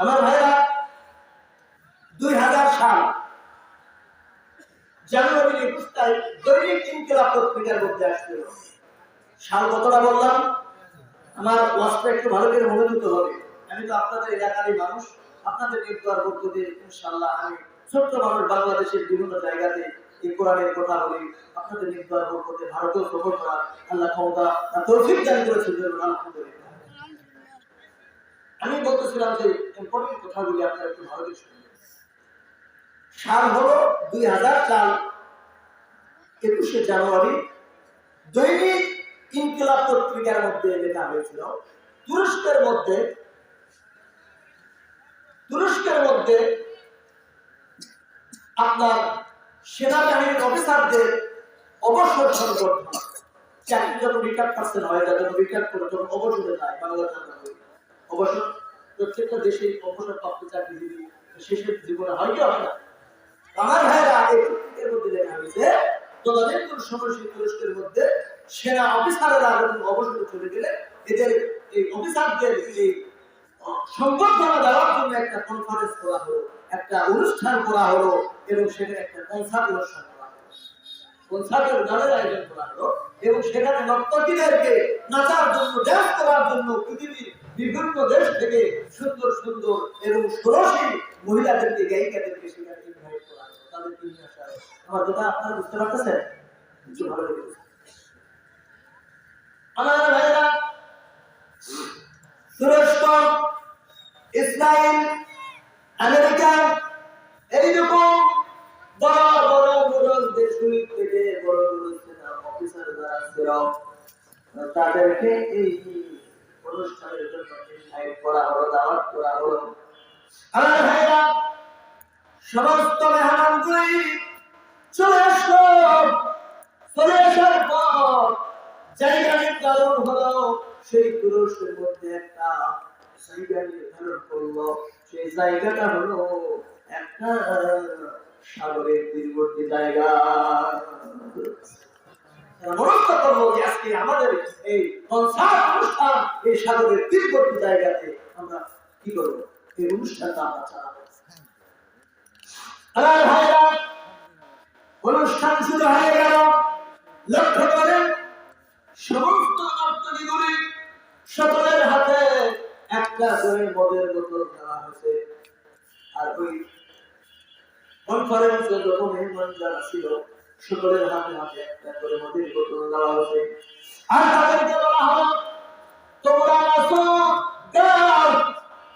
আমার ভাইরা, দুই হাজার সাল একুশ তারিখ দৈনিক ইনকিলাব পত্রিকার মধ্যে সাল কতটা বললাম? আমার ওয়াজটা একটু ভালো করে হবে। আমি তো আপনাদের এলাকারই মানুষ, আপনাদের নির্দোয়ার মধ্য দিয়ে ইনশাল্লাহ আমি ছোট্ট মানুষ বাংলাদেশের বিভিন্ন জায়গাতে এই কোরআনের কথা বলি। আপনাদের মধ্য দিয়ে ভারতেও সফর করা আল্লাহ ক্ষমতা তৌফিক আলহামদুলিল্লাহ আমি বলতেছিলাম যে ইম্পর্টেন্ট কথাগুলি আপনারা একটু ভালো করে শুনবেন সাল হলো দুই হাজার সাল, একুশে জানুয়ারি, দৈনিক ইনকিলাব পত্রিকার মধ্যে লেখা হয়েছিল। তুরস্কের মধ্যে তুরস্কের মধ্যে আপনার সেনাবাহিনীর অফিসারদের অবসর সংগঠন চাকরি যখন রিটায়ার পার্সেন্ট হয় যাদের রিটায়ার করে, তখন অবসরে যায়, বাংলা অবসর। প্রত্যেকটা দেশে অবসর প্রাপ্ত শেষের জীবনে হয় কি হয় না? আমার ভাইরা পত্রিকার মধ্যে তদানীন্তন সময় সেই তুরস্কের মধ্যে সেনা চলে গেলে এদের এই অফিসারদের এই সংবর্ধনা দেওয়ার জন্য একটা কনফারেন্স করা হলো, একটা অনুষ্ঠান করা হলো এবং সেখানে একটা কনসার্ট অনুষ্ঠান করা হলো। কনসার্টের গানের আয়োজন করা হলো এবং সেখানে নর্তকীদেরকে নাচার জন্য ড্যান্স করার জন্য পৃথিবীর বিভিন্ন দেশ থেকে সুন্দর সুন্দর এবং ষোড়শী মহিলাদেরকে, গায়িকাদেরকে সেখানে ইনভাইট করা আমার কথা আপনারা বুঝতে পারতেছেন? কিছু ভালো আমেরিকা বড় বড় অফিসার তাদেরকে এই আমার ভাইরা, সমস্ত মেহমানগুলি চলে আসলো। চলে আসার পর জায়গা নির্ধারণ হলো, সেই তুরস্কের মধ্যে একটা জায়গা নির্ধারণ করল। সেই জায়গাটা হলো একটা সাগরের তীরবর্তী জায়গা। মনস্থ করল যে আজকে আমাদের এই কনসার্ট অনুষ্ঠান এই সাগরের তীরবর্তী জায়গাতে আমরা কি করব? এই অনুষ্ঠানটা আমরা ভাইরা অনুষ্ঠান শুরু হয়ে গেল লক্ষ্য করেন সমস্ত নর্তকীগুলি সকলের হাতে একটা করে মদের বোতল দেওয়া হয়েছে আর ওই কনফারেন্সে যখন মেহমান যারা ছিল সকলের হাতে হাতে একটা করে মদের বোতল দেওয়া হয়েছে আর তাদেরকে বলা হলো, তোমরা গাও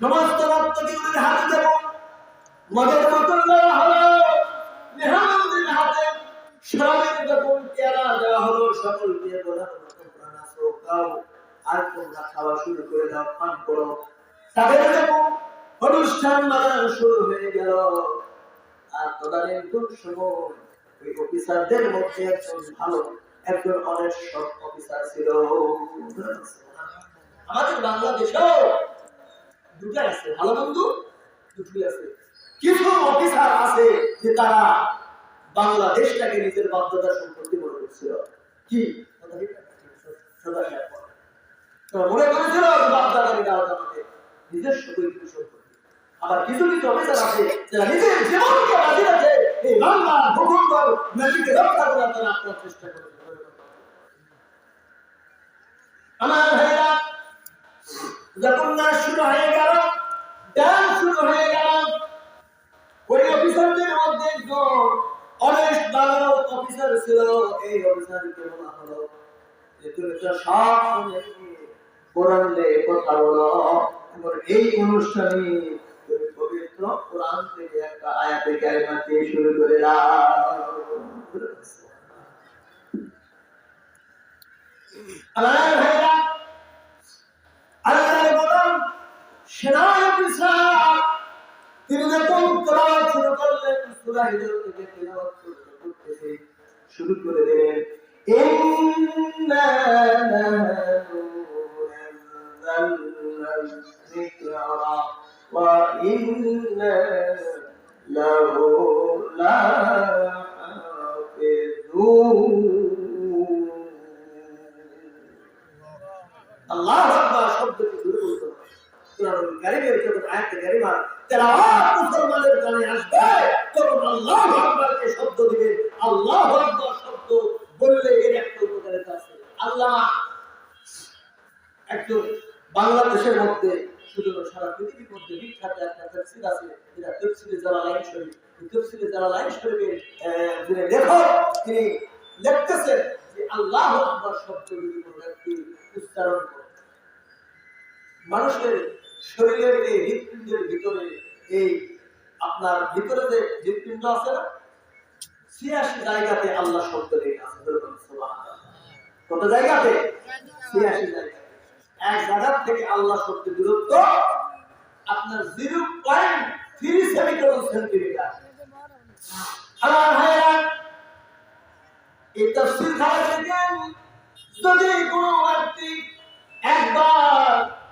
সমস্ত নর্তকীগুলির হাতে দেব। মদের বোতল দেওয়া হলো। মেহমানদের হাতে সবাই যখন পেয়ারা দেওয়া হলো। সকলকে বলা খাও আর তোমরা খাওয়া শুরু দাও একজন ভালো, একজন অনেক সৎ অফিসার ছিল। আমাদের বাংলাদেশেও দুটাই আছে। ভালো বন্ধু, দুটোই আছে। কিছু অফিসার আছে যে তারা বাংলাদেশটাকে নিজের বাধ্যতার সম্পত্তি মনে করছিল। কি? মনে করেছিল নিজস্ব সম্পত্তি আবার কিছু কিছু অফিসার আছে যারা নিজের জীবনকে বাজি রাখে এই বাংলা ভূখণ্ড নদীকে রক্ষা করার আপনার চেষ্টা করে আমার ভাইরা যখন নাচ শুরু হয়ে গেল ডান্স শুরু হয়ে গেল। ওই অফিসারদের মধ্যে একজন অনেক ভালো অফিসার ছিল, এই অফিসারকে বলা হলো যে, তুমি তো সব শুনে কোরআন কথা বলো। এবং এই অনুষ্ঠানে পবিত্র কোরআন থেকে একটা আয়াতে কারিমা দিয়ে শুরু করে দাও। আমার ভাইরা সেনাপতি স্যার তিনি যখন তেলাওয়াত শুরু করলেন, সূরা হিজর থেকে তেলাওয়াত করতে করতেছে, শুরু করে দিলেন, ইন্না নাহনু ওয়া ইন্না লাহু লাহাফিজুন আল্লাহ আকবার শব্দটি দূরে বলতে হবে কোরআনুল কারীমের আল্লাহ শব্দ দিবে। বাংলাদেশের মধ্যে শুধু সারা পৃথিবীর মধ্যে বিখ্যাত একটা তফসির আছে, যেটা তফসিরে জালালাইন শরীফ। এই তফসিরে জালালাইন শরীফের লেখক, তিনি লিখতেছেন আল্লাহ আকবার শব্দ যদি ব্যক্তি উচ্চারণ করে, মানুষের শরীরের এই হৃৎপিণ্ডের ভিতরে এই আপনার ভিতরে যে হৃৎপিণ্ড আছে না, ছিয়াশি জায়গাতে আল্লাহ শব্দ লেখা আছে কত জায়গাতে? ছিয়াশি জায়গাতে। এক জায়গার থেকে আল্লাহ শব্দ দূরত্ব আপনার zero point three semicolon centimetre. কোনো একবার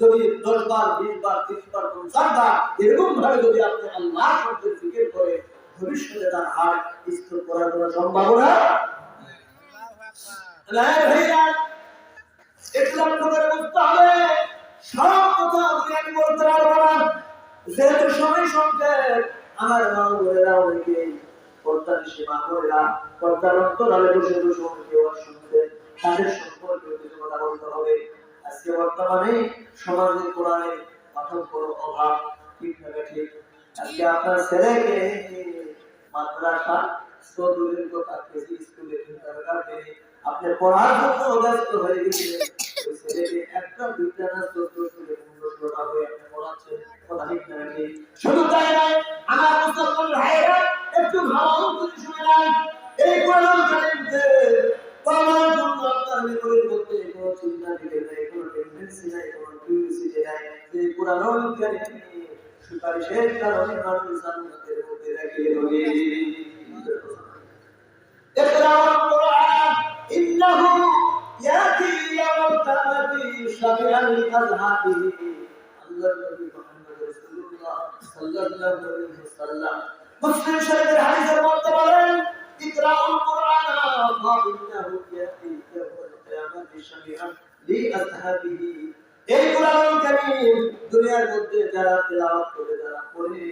যদি দশ বার, বিশ বার, তিরিশ বার, পঞ্চাশ বার, এরকম ভাবে যদি আপনি আল্লাহ শব্দের জিকির করে ভবিষ্যতে তার হাত স্থির করার কোনো সম্ভাবনা যেহেতু আমার তাদের সম্পর্কে পড়ার জন্য অভ্যস্ত হয়ে গেছে। একটা দুইটা না চোদ্দ করে পড়া হয়ে আপনি পড়াচ্ছেন কথা ঠিক না শুধু তাই নয়, আমার মুসলমান ভাইয়েরা, একটু ভালো করে শুনে নেন, এই কোরআন কারিমতে পড়ার জন্য আপনার মেমোরির মধ্যে কোনো চিন্তা দিলে নাই, কোনো টেন্ডেন্সি নাই, কোনো কিউরিসিটি নাই। এই কোরআন কারিম সুপারিশের কারণে মানুষ জান্নাতের মধ্যে রাখিয়ে হবে এর কারণ إنه يأتي يوم القيامة شفيعا لأذهابه الله النبي محمد رسول الله صلى الله عليه وسلم মুসলিম শরীফের হাদিসের মধ্যে বলেন ইকরাউল কুরআন ফাইন্নাহু ইয়াতি ইয়াউমাল কিয়ামাতি শাফিআন লিআসহাবিহি এই কোরআনুল কারীম দুনিয়ার মধ্যে যারা তেলাওয়াত করে যারা পড়ে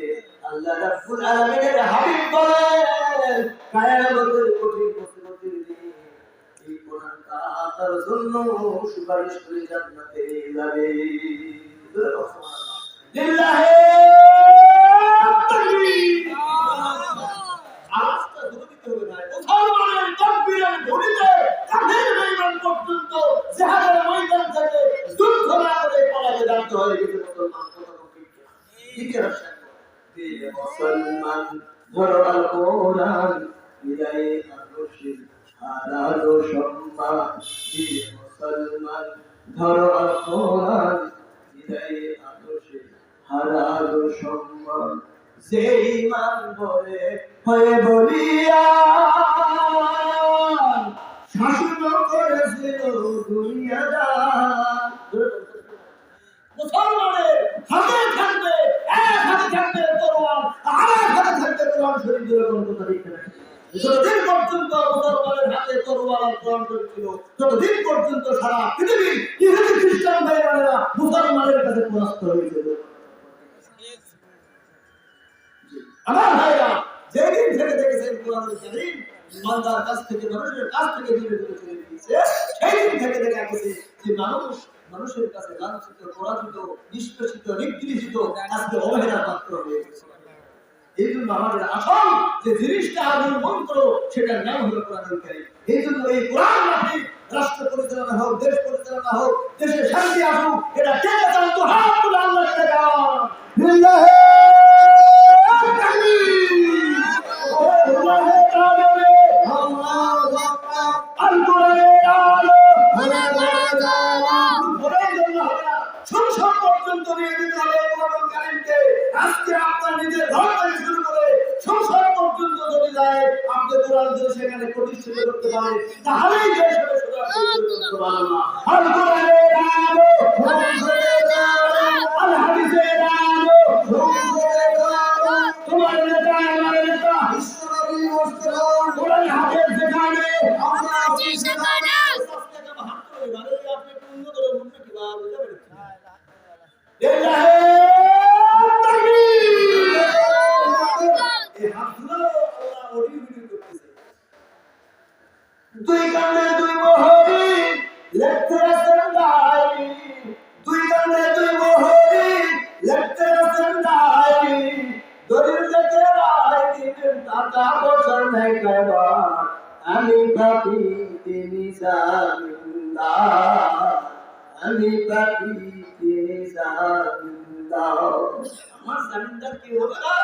আল্লাহ রাব্বুল আলামিনের হাবিব বলেন কিয়ামতের সুপারিশ করে জান্নাতে যাবে লিল্লাহি আওয়াজটা জোরে দিতে হবে পর্যন্ত জিহাদের হয়ে বলিয়া। শাসন করেছিল যতদিন পর্যন্ত মুসলমানের হাতে তরোয়াল ছিল, ততদিন পর্যন্ত সারা পৃথিবীর ইহুদি খ্রিস্টান ভাই বোনেরা মুসলমানের কাছে পরাস্ত হয়েছিল আমার ভাইরা যেদিন থেকে দেখেছেন কোরআনুল কারীম ইমানদার কাছ থেকে মানুষের কাছ থেকে দূরে দূরে চলে গিয়েছে সেই থেকে দেখা গেছে যে মানুষ, মানুষের কাছে লাঞ্ছিত, পরাজিত, নিষ্পেষিত, নিগৃহীত, আজকে অবহেলার পাত্র হয়ে গেছে। এই জন্য আমাদের আসল যে জিনিসটা আগুন মন্ত্র, সেটার নাম হলো কোরআনুল কারীম। এই জন্য এই কোরআন মাফিক রাষ্ট্র পরিচালনা হোক, দেশ পরিচালনা হোক, দেশে শান্তি আসুক, এটা কে চান তো হাত তুলে আল্লাহ কে আজকে আপনার নিজের ঘর থেকে শুরু করে যায় আপনি সেখানে প্রতিষ্ঠিত করতে পারেন তাহলেই দেশ হবে দুই কানে দুই মোহরি লেখতে আছেন দুই কানে দুই মোহরি লেখতে আছেন ডায়েরি দলিল দেখে আমি তিনি আমি পাপি তিনি আমার জামিনদার কি হবে না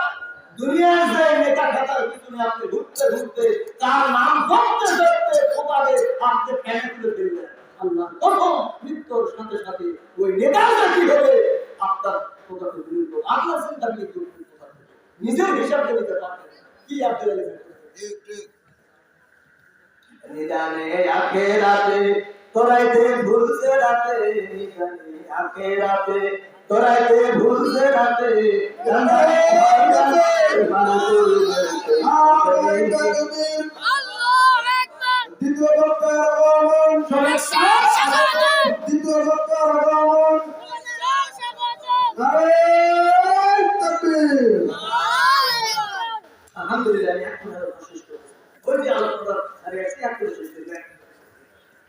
নিজের হিসাব কি আপনি তোরাইতে ভুলছে রাতে তোরাইতে ভুলছে রাতে জানারে ভাইরাতে মানুষ আল্লাহু আকবার। দ্বিতীয় বক্তার আগমন। দ্বিতীয় বক্তার